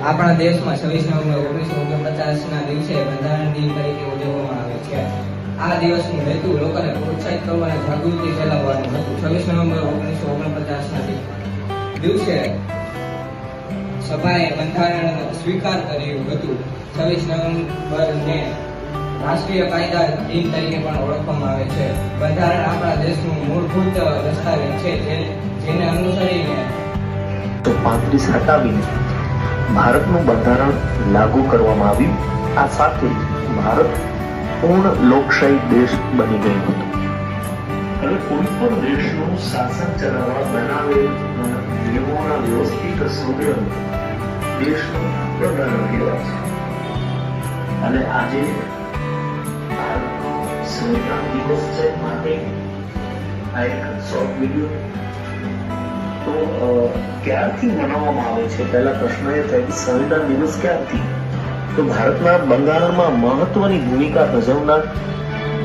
આપણા દેશમાં છવ્વીસ નવેમ્બર ઓગણીસો ઓગણપચાસના દિવસે બંધારણ દિન તરીકે ઉજવવામાં આવે છે. આ દિવસનું હેતુ લોકોને પ્રોત્સાહિત કરવા અને જાગૃતિ ફેલાવવાનું હતું. છવ્વીસ નવેમ્બર ઓગણીસો ઓગણપચાસના દિવસે સભાએ બંધારણ સ્વીકાર કર્યું હતું. છવ્વીસ નવેમ્બરને રાષ્ટ્રીય કાયદા દિન તરીકે પણ ઓળખવામાં આવે છે. બંધારણ આપણા દેશનું મૂળભૂત દસ્તાવેજ છે. જેને અનુસરીને તો પાંત્રીસ હટાવીને ભારતનું બંધારણ લાગુ કરવામાં આવ્યું. આ સાથે ભારત પૂર્ણ લોકશાહી દેશ બની ગયું હતું. હવે કોઈ પણ દેશનું શાસન ચલાવવા બનાવેલ નિયમોના વ્યવસ્થિત સંગ્રહ દેશનું પ્રધાન કહેવાય છે. અને આજે ભારતનો સંવિધાન દિવસ છે માટે આ એક શોર્ટ વીડિયો ક્યારથી મનાવવામાં આવે છે? પહેલા પ્રશ્ન એ થાય કે સંવિધાન દિવસ ક્યારથી? તો ભારતના બંધારણમાં મહત્વની ભૂમિકા ભજવનાર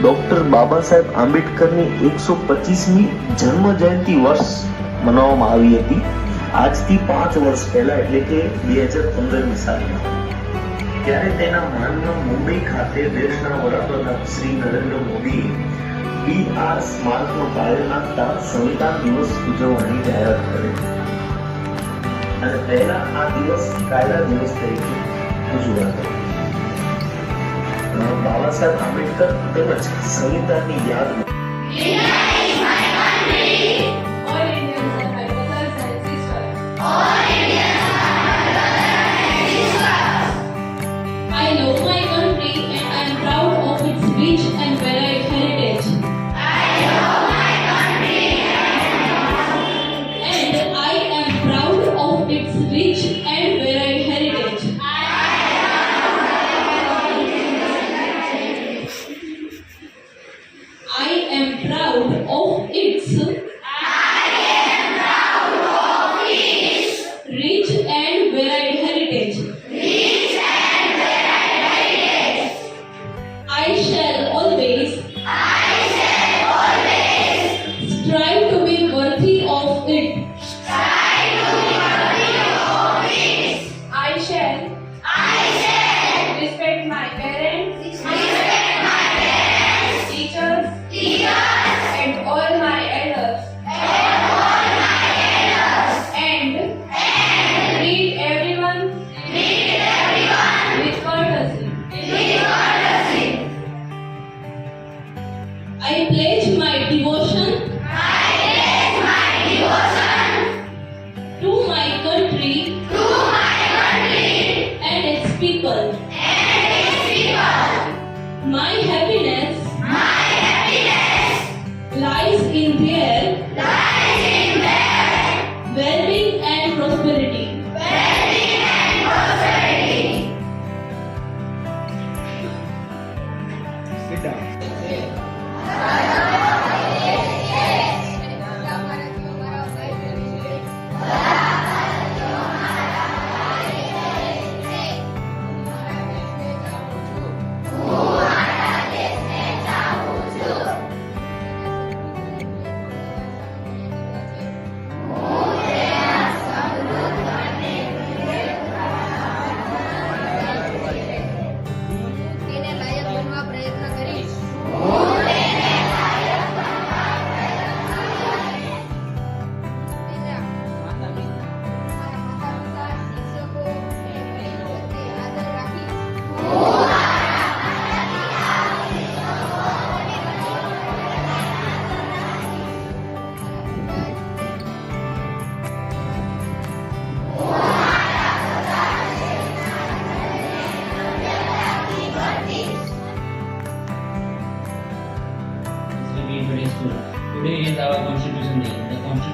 ડોક્ટર બાબા સાહેબ આંબેડકરની એકસો પચીસમી જન્મ જયંતિ વર્ષ મનાવવામાં આવી હતી. આજથી પાંચ વર્ષ પહેલા, એટલે કે બે હજાર પંદરની સાલમાં. ત્યારે તેના માનમાં મુંબઈ ખાતે દેશના વડાપ્રધાન શ્રી નરેન્દ્ર મોદીએ બી આર સ્મારકનો પાયો નાખતા સંવિધાન દિવસ ઉજવવાની જાહેરાત કરી. અને પહેલા આ દિવસ કાયદા દિવસ તરીકે ઉજવાતો બાબા સાહેબ આંબેડકર તેમજ સંવિધાનની યાદમાં my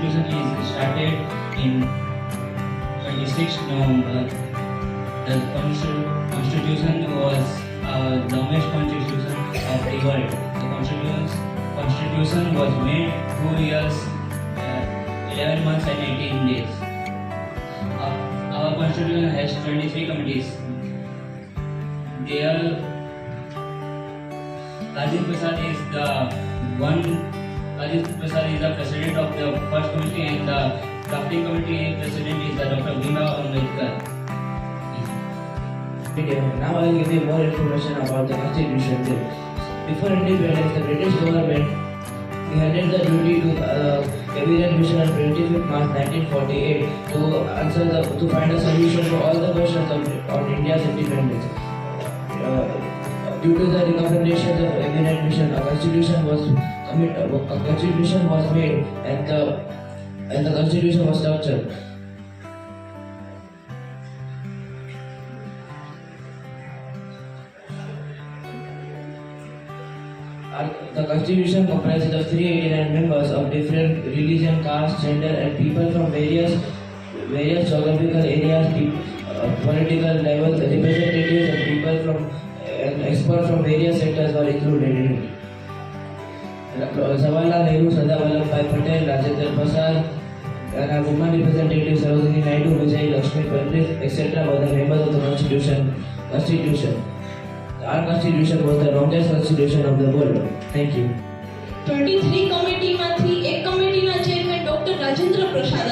Constitution is started in 26 November. The Constitution was our longest Constitution of the world. The Constitution, was made two years, uh, 11 months and 18 days. Our, our Constitution has 23 committees. They are Rajiv Prasad is the one. Rajiv Prasad is the president of the first committee, and the drafting committee president is the Dr. Bhima Ambedkar. Now I will give you more information about the Constitution. Before independence, the British government handed the duty to uh, Cabinet Mission on 25th March 1948 to answer the to find a solution for all the questions of, on India's independence. Uh, due to the recommendations of Cabinet Mission, a constitution was commit, a constitution was made and the and the constitution was structured. The constitution comprises of 389 members of different religion, caste, gender, and people from various various geographical areas, uh, political level, representatives, and people from and experts from various sectors were included in it. Vallabhbhai Patel, Rajendra Prasad, and our women representatives Sarojini Naidu, Vijay Lakshmi Pandit, etc. were the members of the constitution. Constitution. Our constitution was the longest constitution of the world. Thank you. Twenty three કમિટીમાંથી એક કમિટીના chairman doctor Rajendra Prasad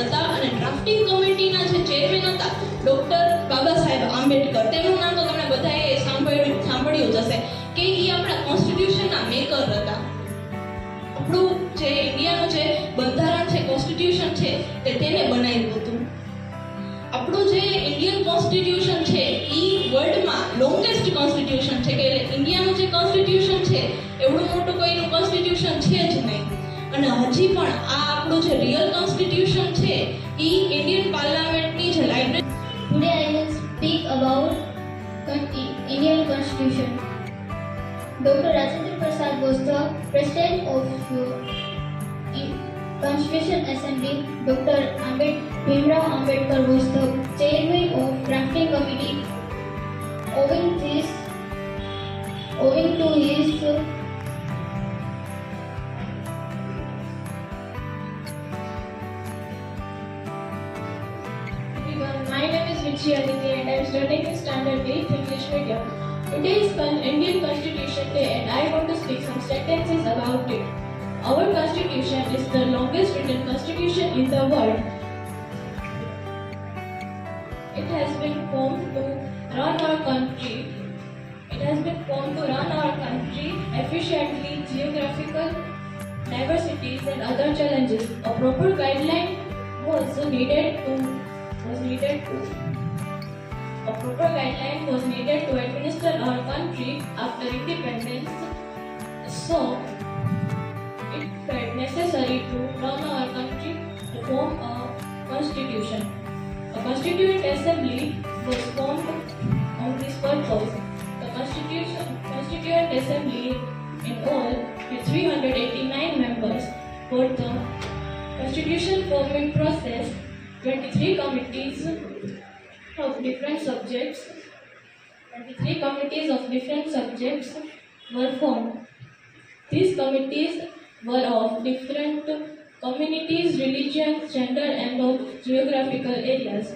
constitution છે એ વર્લ્ડમાં longest constitution છે કે ઇન્ડિયાનું જે constitution છે, એવડું મોટું કોઈનું કોન્સ્ટિટ્યુશન છે જ નહીં અને હજી પણ આ આપણું જે રિયલ કોન્સ્ટિટ્યુશન છે એ ઇન્ડિયન પાર્લામેન્ટની જે library today I will speak about Indian constitution. Dr. Rajendra Prasad was the president of Constitution Assembly. Dr. Ambed- Bhimrao Ambedkar was the chairman of drafting committee. Owing this, owing to his uh, my name is Vichi Aditi and I am studying in Standard 8 English Medium. Today is Indian Constitution Our constitution is the longest written constitution in the world. It has been formed to run our country. It has been formed to run our country efficiently, geographical diversities and other challenges. A proper guideline was needed to was needed to a proper guideline was needed to administer our country after independence. So necessary to run our country to form a constitution. A constituent assembly was formed on this purpose. The constitution constituent assembly in all had 389 members. For the constitution forming process, 23 committees of different subjects 23 committees of different subjects were formed. These committees were of different communities, religions, gender, and of geographical areas.